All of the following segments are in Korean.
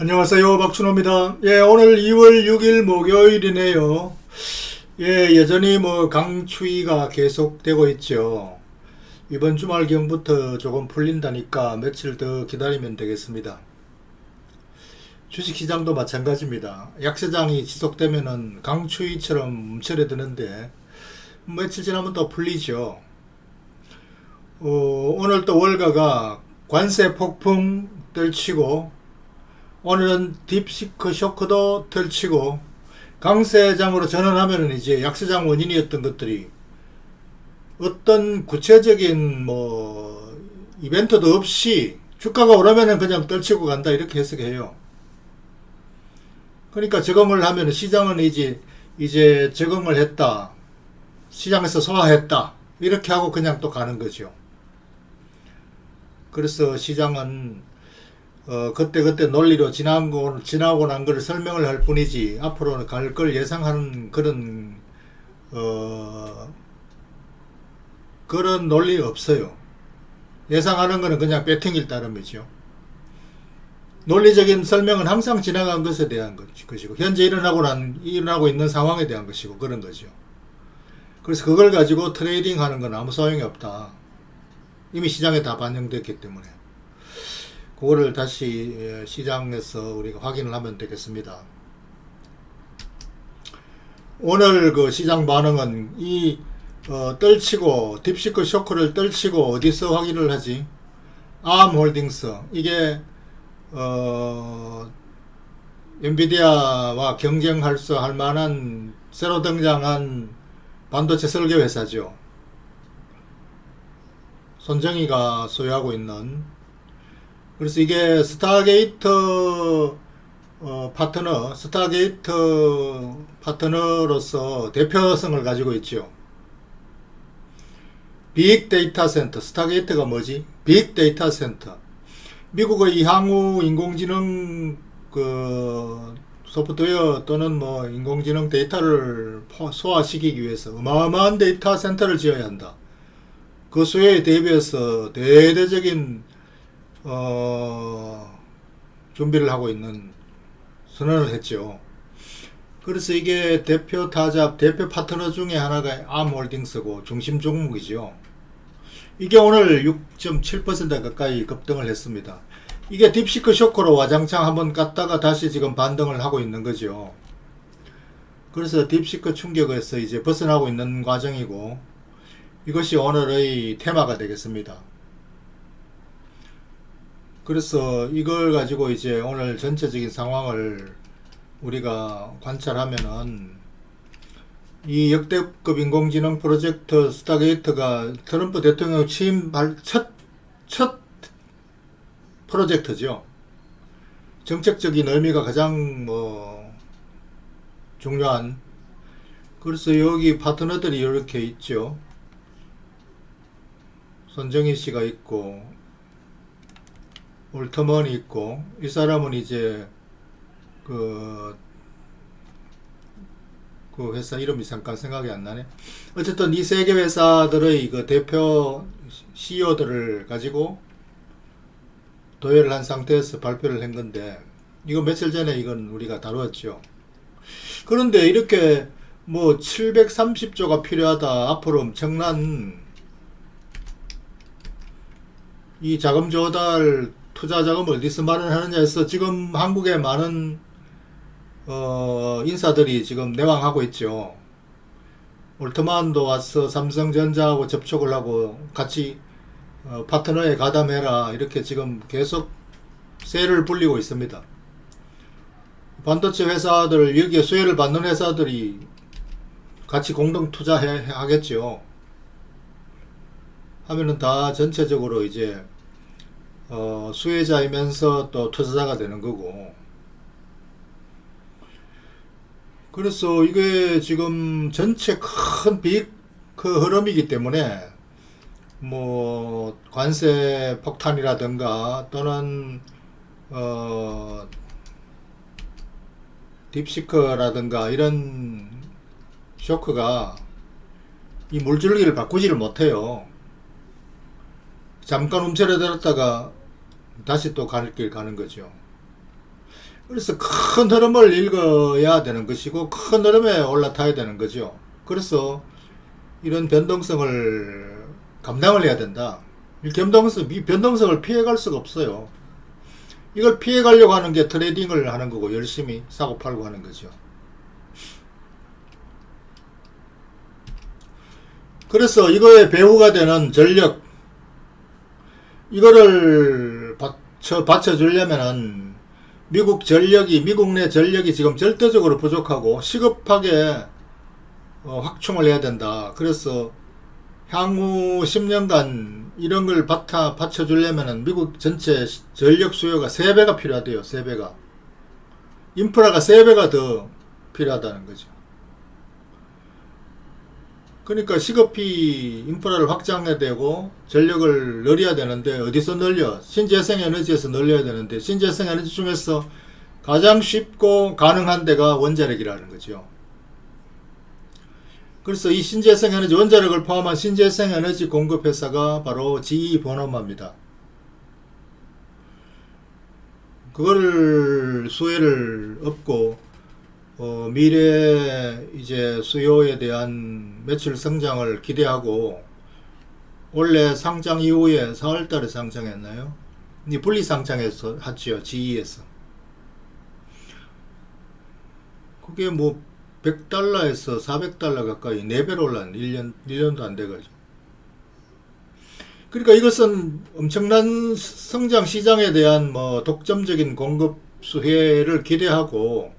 안녕하세요. 박준호입니다. 예, 오늘 2월 6일 목요일이네요. 예, 여전히 뭐 강추위가 계속되고 있죠. 이번 주말경부터 조금 풀린다니까 며칠 더 기다리면 되겠습니다. 주식시장도 마찬가지입니다. 약세장이 지속되면은 강추위처럼 움츠러드는데 며칠 지나면 또 풀리죠. 어, 오늘 또 월가가 관세 폭풍 떨치고 오늘은 딥시크 쇼크도 펼치고 강세장으로 전환하면은 이제 약세장 원인이었던 것들이 어떤 구체적인 뭐 이벤트도 없이 주가가 오르면은 그냥 떨치고 간다 이렇게 해석해요. 그러니까 적응을 하면은 시장은 이제 이제 적응을 했다. 시장에서 소화했다. 이렇게 하고 그냥 또 가는 거죠. 그래서 시장은 어, 그때그때 논리로 지나고, 지나고 난 걸 설명을 할 뿐이지, 앞으로는 갈 걸 예상하는 그런, 어, 그런 논리 없어요. 예상하는 거는 그냥 배팅일 따름이죠. 논리적인 설명은 항상 지나간 것에 대한 것- 것이고, 현재 일어나고 난, 일어나고 있는 상황에 대한 것이고, 그런 거죠. 그래서 그걸 가지고 트레이딩 하는 건 아무 소용이 없다. 이미 시장에 다 반영됐기 때문에. 그거를 다시 예, 시장에서 우리가 확인을 하면 되겠습니다. 오늘 그 시장 반응은 이 어, 떨치고 딥시크 쇼크를 떨치고 어디서 확인을 하지? 암 홀딩스 이게 어, 엔비디아와 경쟁할 수 할 만한 새로 등장한 반도체 설계 회사죠. 손정희가 소유하고 있는 그래서 이게 스타게이트 어, 파트너, 스타게이트 파트너로서 대표성을 가지고 있죠. 빅데이터 센터, 스타게이트가 뭐지? 빅데이터 센터. 미국의 이 향후 인공지능 그 소프트웨어 또는 뭐 인공지능 데이터를 포- 소화시키기 위해서 어마어마한 데이터 센터를 지어야 한다. 그 수요에 대비해서 대대적인 어, 준비를 하고 있는 선언을 했죠. 그래서 이게 대표 타자, 대표 파트너 중에 하나가 암홀딩스고 중심 종목이죠. 이게 오늘 6.7% 가까이 급등을 했습니다. 이게 딥시크 쇼크로 와장창 한번 갔다가 다시 지금 반등을 하고 있는 거죠. 그래서 딥시크 충격에서 이제 벗어나고 있는 과정이고 이것이 오늘의 테마가 되겠습니다. 그래서 이걸 가지고 이제 오늘 전체적인 상황을 우리가 관찰하면은 이 역대급 인공지능 프로젝트 스타게이트가 트럼프 대통령 취임 발 첫, 첫 프로젝트죠. 정책적인 의미가 가장 뭐 중요한 그래서 여기 파트너들이 이렇게 있죠. 손정희 씨가 있고 올터먼이 있고 이 사람은 이제 그, 그 회사 이름이 잠깐 생각이 안 나네. 어쨌든 이 세계 회사들의 그 대표 CEO들을 가지고 도외를 한 상태에서 발표를 한 건데 이거 며칠 전에 이건 우리가 다루었죠. 그런데 이렇게 뭐 730조가 필요하다 앞으로 엄청난 이 자금 조달 투자 자금을 어디서 마련하느냐 해서 지금 한국에 많은 어, 인사들이 지금 내왕하고 있죠. 올트만도 와서 삼성전자하고 접촉을 하고 같이 어, 파트너에 가담해라 이렇게 지금 계속 세를 불리고 있습니다. 반도체 회사들 여기에 수혜를 받는 회사들이 같이 공동 투자해 하겠죠. 하면은 다 전체적으로 이제 어, 수혜자이면서 또 투자자가 되는 거고. 그래서 이게 지금 전체 큰 빅 그 흐름이기 때문에 뭐 관세 폭탄이라든가 또는 어 딥시크라든가 이런 쇼크가 이 물줄기를 바꾸지를 못해요. 잠깐 움츠러들었다가 다시 또 갈 길 가는 거죠. 그래서 큰 흐름을 읽어야 되는 것이고 큰 흐름에 올라타야 되는 거죠. 그래서 이런 변동성을 감당을 해야 된다. 이 변동성, 이 변동성을 피해갈 수가 없어요. 이걸 피해가려고 하는 게 트레이딩을 하는 거고 열심히 사고 팔고 하는 거죠. 그래서 이거에 배후가 되는 전력 이거를 받 쳐 받쳐주려면은 미국 전력이 미국 내 전력이 지금 절대적으로 부족하고 시급하게 어, 확충을 해야 된다. 그래서 향후 10년간 이런 걸 받아 받쳐주려면은 미국 전체 시- 전력 수요가 3배가 필요하대요. 3배가. 인프라가 3배가 더 필요하다는 거죠. 그러니까 시급히 인프라를 확장해야 되고 전력을 늘려야 되는데 어디서 늘려? 신재생 에너지에서 늘려야 되는데 신재생 에너지 중에서 가장 쉽고 가능한 데가 원자력이라는 거죠. 그래서 이 신재생 에너지 원자력을 포함한 신재생 에너지 공급 회사가 바로 GE 보너마입니다. 그거를 수혜를 얻고 어, 미래 이제 수요에 대한 매출 성장을 기대하고 원래 상장 이후에 4월달에 상장했나요? 이 분리 상장해서 했지요 GE에서. 그게 뭐 100달러에서 400달러 가까이 4배로 올랐네 1년 1년도 안 돼가지고. 그러니까 이것은 엄청난 성장 시장에 대한 뭐 독점적인 공급 수혜를 기대하고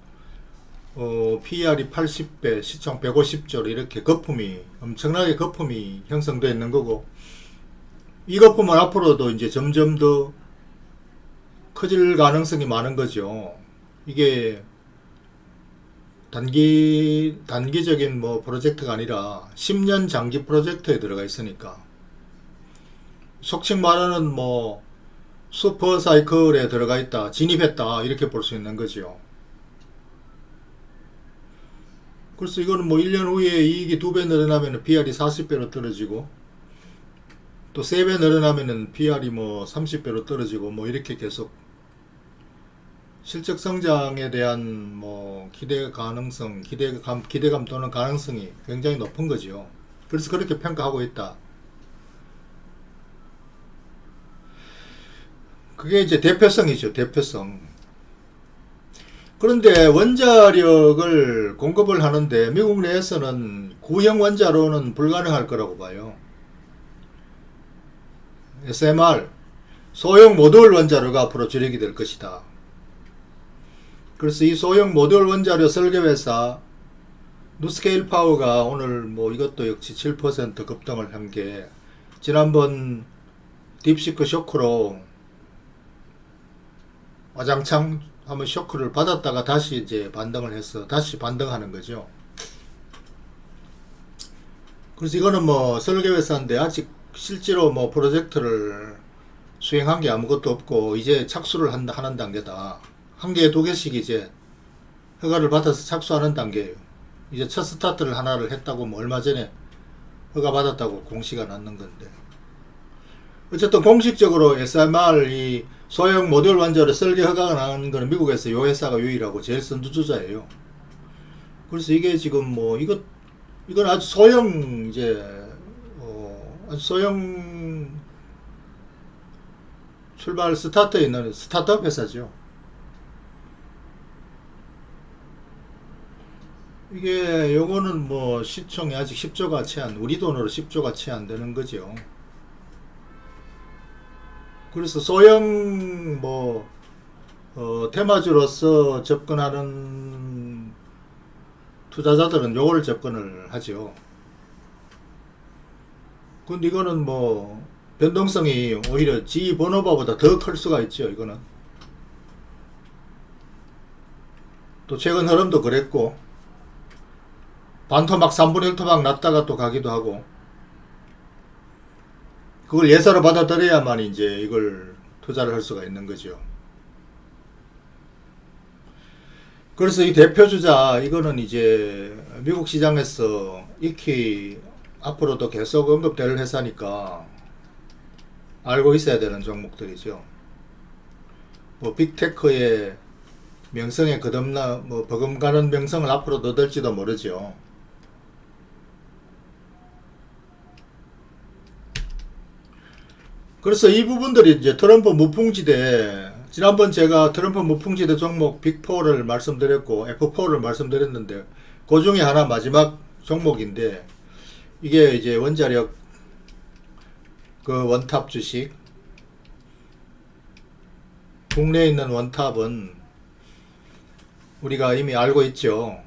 어, PR이 80배, 시총 150조로 이렇게 거품이 엄청나게 거품이 형성되어 있는 거고 이 거품은 앞으로도 이제 점점 더 커질 가능성이 많은 거죠. 이게 단기 단기적인 뭐 프로젝트가 아니라 10년 장기 프로젝트에 들어가 있으니까 속칭 말하는 뭐 슈퍼 사이클에 들어가 있다, 진입했다 이렇게 볼 수 있는 거죠. 그래서 이거는 뭐 1년 후에 이익이 2배 늘어나면 PR이 40배로 떨어지고 또 3배 늘어나면은 PR이 뭐 30배로 떨어지고 뭐 이렇게 계속 실적 성장에 대한 뭐 기대 가능성, 기대감, 기대감 또는 가능성이 굉장히 높은 거죠. 그래서 그렇게 평가하고 있다. 그게 이제 대표성이죠, 대표성. 그런데 원자력을 공급을 하는데 미국 내에서는 구형 원자로는 불가능할 거라고 봐요. SMR, 소형 모듈 원자로가 앞으로 주력이 될 것이다. 그래서 이 소형 모듈 원자료 설계 회사 누스케일 파워가 오늘 뭐 이것도 역시 7% 급등을 한 게 지난번 딥시크 쇼크로 와장창 한번 쇼크를 받았다가 다시 이제 반등을 해서 다시 반등하는 거죠. 그래서 이거는 뭐 설계회사인데 아직 실제로 뭐 프로젝트를 수행한 게 아무것도 없고 이제 착수를 한다 하는 단계다. 한 개, 두 개씩 이제 허가를 받아서 착수하는 단계예요. 이제 첫 스타트를 하나를 했다고 뭐 얼마 전에 허가 받았다고 공시가 났는 건데. 어쨌든 공식적으로 SMR 이 소형 모듈 원자로 설계 허가가 나는 거는 미국에서 요 회사가 유일하고 제일 선두주자예요. 그래서 이게 지금 뭐 이것 이건 아주 소형 이제 어 아주 소형 출발 스타트에 있는 스타트업 회사죠. 이게 요거는 뭐 시총이 아직 10조가 채 안, 우리 돈으로 10조가 채 안 되는 거죠. 그래서 소형 뭐 어, 테마주로서 접근하는 투자자들은 요걸 접근을 하죠. 근데 이거는 뭐 변동성이 오히려 G 번호바보다 더 클 수가 있죠. 이거는 또 최근 흐름도 그랬고 반토막 3분의 1토막 났다가 또 가기도 하고 그걸 예사로 받아들여야만 이제 이걸 투자를 할 수가 있는 거죠. 그래서 이 대표주자 이거는 이제 미국 시장에서 익히 앞으로도 계속 언급될 회사니까 알고 있어야 되는 종목들이죠. 뭐 빅테크의 명성에 거듭나 뭐 버금가는 명성을 앞으로 얻을지도 모르죠. 그래서 이 부분들이 이제 트럼프 무풍지대 지난번 제가 트럼프 무풍지대 종목 빅4를 말씀드렸고 F4를 말씀드렸는데 그 중에 하나 마지막 종목인데 이게 이제 원자력 그 원탑 주식 국내에 있는 원탑은 우리가 이미 알고 있죠.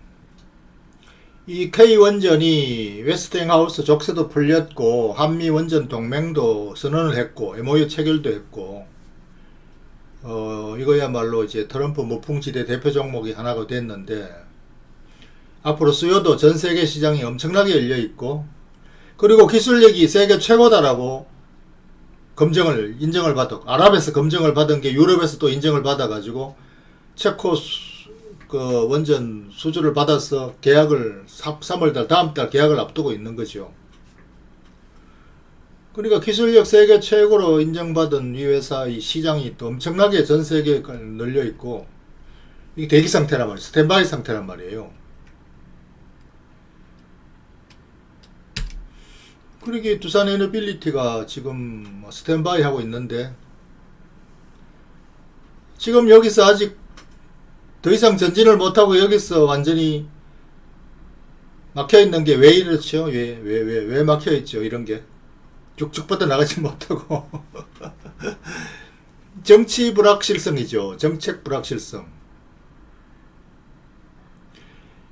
이 K원전이 웨스팅하우스 족쇄도 풀렸고 한미 원전 동맹도 선언을 했고 MOU 체결도 했고 어 이거야말로 이제 트럼프 무풍지대 대표 종목이 하나가 됐는데 앞으로 수요도 전 세계 시장이 엄청나게 열려 있고 그리고 기술력이 세계 최고다라고 검증을 인정을 받았고 아랍에서 검증을 받은 게 유럽에서 또 인정을 받아 가지고 체코 수- 그 원전 수주를 받아서 계약을 3월달 다음 달 계약을 앞두고 있는 거죠. 그러니까 기술력 세계 최고로 인정받은 이 회사의 시장이 또 엄청나게 전 세계에 널려 있고 이게 대기 상태란 말이에요. 스탠바이 상태란 말이에요. 그러게 두산 에너빌리티가 지금 뭐 스탠바이 하고 있는데 지금 여기서 아직 더 이상 전진을 못하고 여기서 완전히 막혀 있는 게 왜 이렇죠? 왜, 왜, 왜, 왜 막혀 있죠? 이런 게. 쭉쭉 뻗어 나가지 못하고. 정치 불확실성이죠. 정책 불확실성.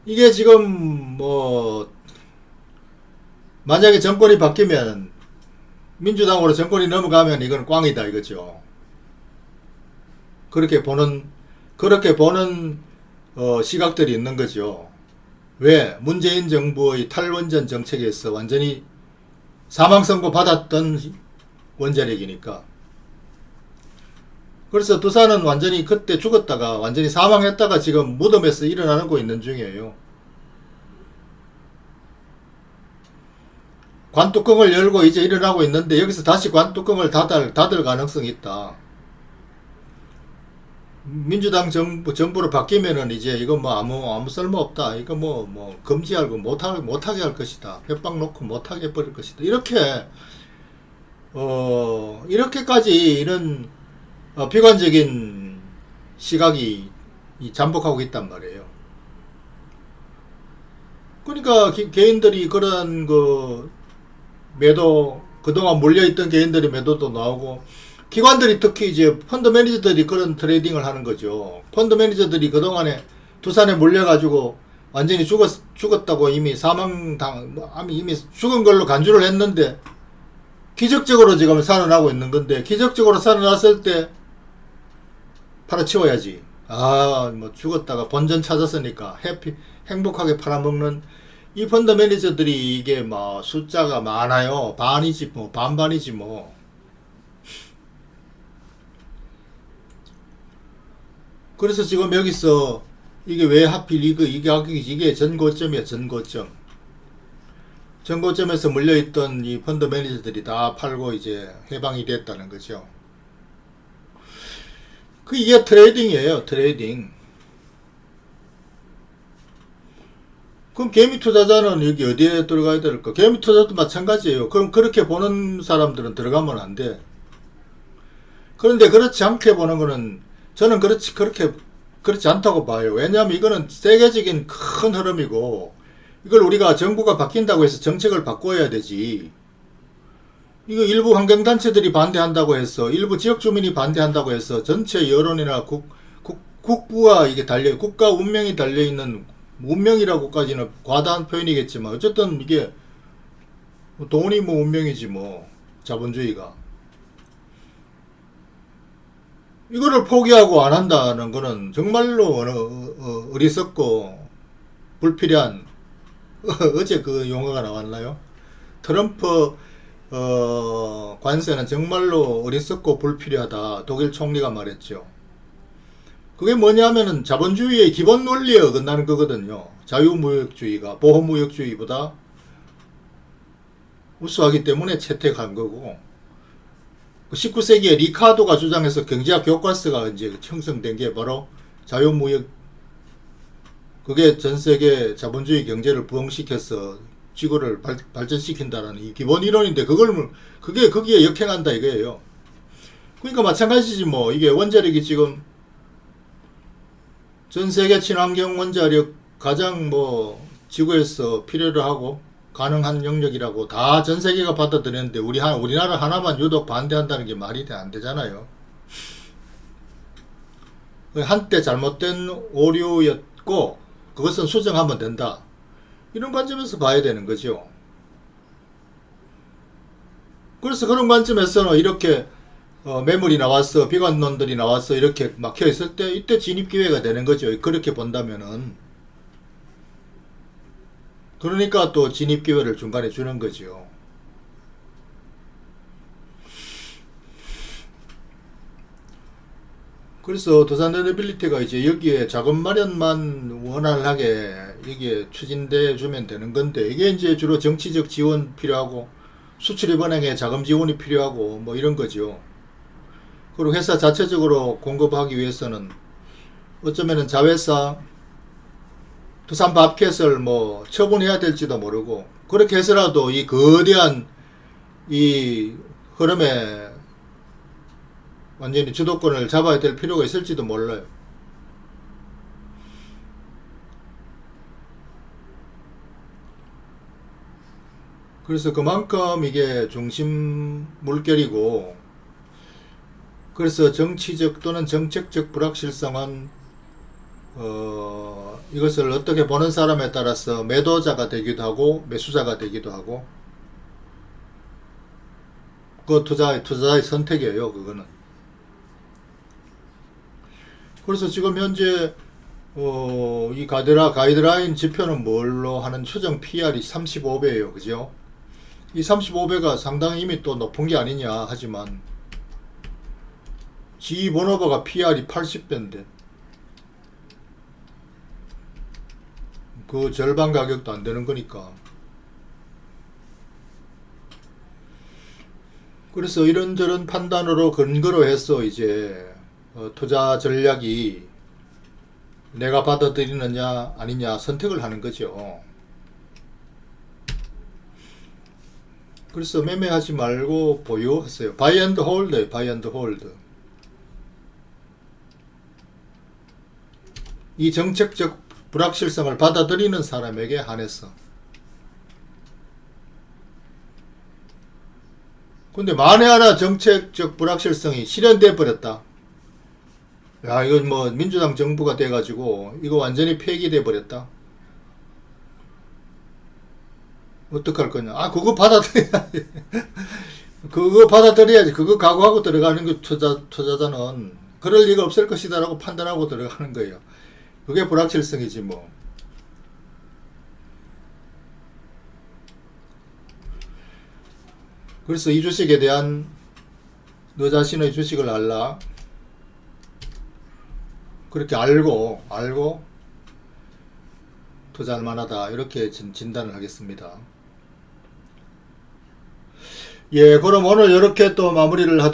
이게 지금 뭐, 만약에 정권이 바뀌면, 민주당으로 정권이 넘어가면 이건 꽝이다 이거죠. 그렇게 보는 그렇게 보는 어, 시각들이 있는 거죠. 왜 문재인 정부의 탈원전 정책에서 완전히 사망 선고 받았던 원자력이니까. 그래서 두산은 완전히 그때 죽었다가 완전히 사망했다가 지금 무덤에서 일어나고 있는 중이에요. 관뚜껑을 열고 이제 일어나고 있는데 여기서 다시 관뚜껑을 닫을, 닫을 가능성이 있다. 민주당 정부 정부로 바뀌면은 이제 이거 뭐 아무 아무 쓸모 없다. 이거 뭐 뭐 금지하고 못하게 못하게 할 것이다. 협박 놓고 못하게 해 버릴 것이다. 이렇게 어 이렇게까지 이런 어, 비관적인 시각이 이 잠복하고 있단 말이에요. 그러니까 기- 개인들이 그런 그 매도 그동안 몰려있던 개인들이 매도도 나오고 기관들이 특히 이제 펀드 매니저들이 그런 트레이딩을 하는 거죠. 펀드 매니저들이 그동안에 두산에 몰려가지고 완전히 죽었, 죽었다고 이미 사망당, 뭐, 이미 죽은 걸로 간주를 했는데 기적적으로 지금 살아나고 있는 건데 기적적으로 살아났을 때 팔아치워야지. 아, 뭐 죽었다가 본전 찾았으니까 해피, 행복하게 팔아먹는 이 펀드 매니저들이 이게 뭐 숫자가 많아요. 반이지 뭐, 반반이지 뭐. 그래서 지금 여기서 이게 왜 하필 이거 이게 이게 전고점이야 전고점. 전고점에서 물려있던 이 펀드 매니저들이 다 팔고 이제 해방이 됐다는 거죠. 그 이게 트레이딩이에요 트레이딩. 그럼 개미 투자자는 여기 어디에 들어가야 될까? 개미 투자도 마찬가지예요. 그럼 그렇게 보는 사람들은 들어가면 안 돼. 그런데 그렇지 않게 보는 거는 저는 그렇지 그렇게 그렇지 않다고 봐요. 왜냐하면 이거는 세계적인 큰 흐름이고 이걸 우리가 정부가 바뀐다고 해서 정책을 바꿔야 되지. 이거 일부 환경단체들이 반대한다고 해서 일부 지역 주민이 반대한다고 해서 전체 여론이나 국, 국, 국부와 이게 달려 국가 운명이 달려 있는 운명이라고까지는 과다한 표현이겠지만 어쨌든 이게 뭐 돈이 뭐 운명이지 뭐 자본주의가 이거를 포기하고 안 한다는 거는 정말로 어느, 어, 어리석고 불필요한 어 제 그 용어가 나왔나요? 트럼프 어, 관세는 정말로 어리석고 불필요하다. 독일 총리가 말했죠. 그게 뭐냐면은 자본주의의 기본 논리에 어긋나는 거거든요. 자유무역주의가 보호무역주의보다 우수하기 때문에 채택한 거고 19세기에 리카도가 주장해서 경제학 교과서가 이제 형성된 게 바로 자유무역 그게 전 세계 자본주의 경제를 부흥시켜서 지구를 발, 발전시킨다는 이 기본 이론인데 그걸 뭐- 그게 거기에 역행한다 이거예요. 그러니까 마찬가지지 뭐 이게 원자력이 지금 전 세계 친환경 원자력 가장 뭐 지구에서 필요로 하고 가능한 영역이라고 다 전 세계가 받아들였는데 우리 한 우리나라 하나만 유독 반대한다는 게 말이 돼- 안 되잖아요. 한때 잘못된 오류였고 그것은 수정하면 된다. 이런 관점에서 봐야 되는 거죠. 그래서 그런 관점에서는 이렇게 어, 매물이 나왔어, 비관론들이 나왔어 이렇게 막혀 있을 때 이때 진입 기회가 되는 거죠. 그렇게 본다면은 그러니까 또 진입 기회를 중간에 주는 거죠. 그래서 도산레빌리티가 이제 여기에 자금 마련만 원활하게 여기에 추진돼 주면 되는 건데 이게 이제 주로 정치적 지원 필요하고 수출입은행에 자금 지원이 필요하고 뭐 이런 거죠. 그리고 회사 자체적으로 공급하기 위해서는 어쩌면은 자회사 두산 밥켓을 뭐 처분해야 될지도 모르고 그렇게 해서라도 이 거대한 이 흐름에 완전히 주도권을 잡아야 될 필요가 있을지도 몰라요. 그래서 그만큼 이게 중심 물결이고 그래서 정치적 또는 정책적 불확실성은 어, 이것을 어떻게 보는 사람에 따라서 매도자가 되기도 하고 매수자가 되기도 하고 그 투자의 투자의 선택이에요 그거는. 그래서 지금 현재 어, 이 가드라 가이드라인 지표는 뭘로 하는 추정 PR이 35배예요 그죠? 이 35배가 상당히 이미 또 높은 게 아니냐 하지만 G 번호버가 PR이 80배인데 그 절반 가격도 안 되는 거니까. 그래서 이런저런 판단으로 근거로 해서 이제 어, 투자 전략이 내가 받아들이느냐 아니냐 선택을 하는 거죠. 그래서 매매하지 말고 보유하세요. 바이 앤드 홀드, 바이 앤드 홀드. 이 정책적 불확실성을 받아들이는 사람에게 한해서. 근데 만에 하나 정책적 불확실성이 실현돼 버렸다. 야, 이건 뭐 민주당 정부가 돼가지고 이거 완전히 폐기돼 버렸다. 어떡할 거냐? 아, 그거 받아들여야지. 그거 받아들여야지. 그거 각오하고 들어가는 그 투자, 투자자는 그럴 리가 없을 것이다라고 판단하고 들어가는 거예요. 그게 불확실성이지 뭐. 그래서 이 주식에 대한 너 자신의 주식을 알라. 그렇게 알고 알고 투자할 만하다 이렇게 진- 진단을 하겠습니다. 예, 그럼 오늘 이렇게 또 마무리를 하도록.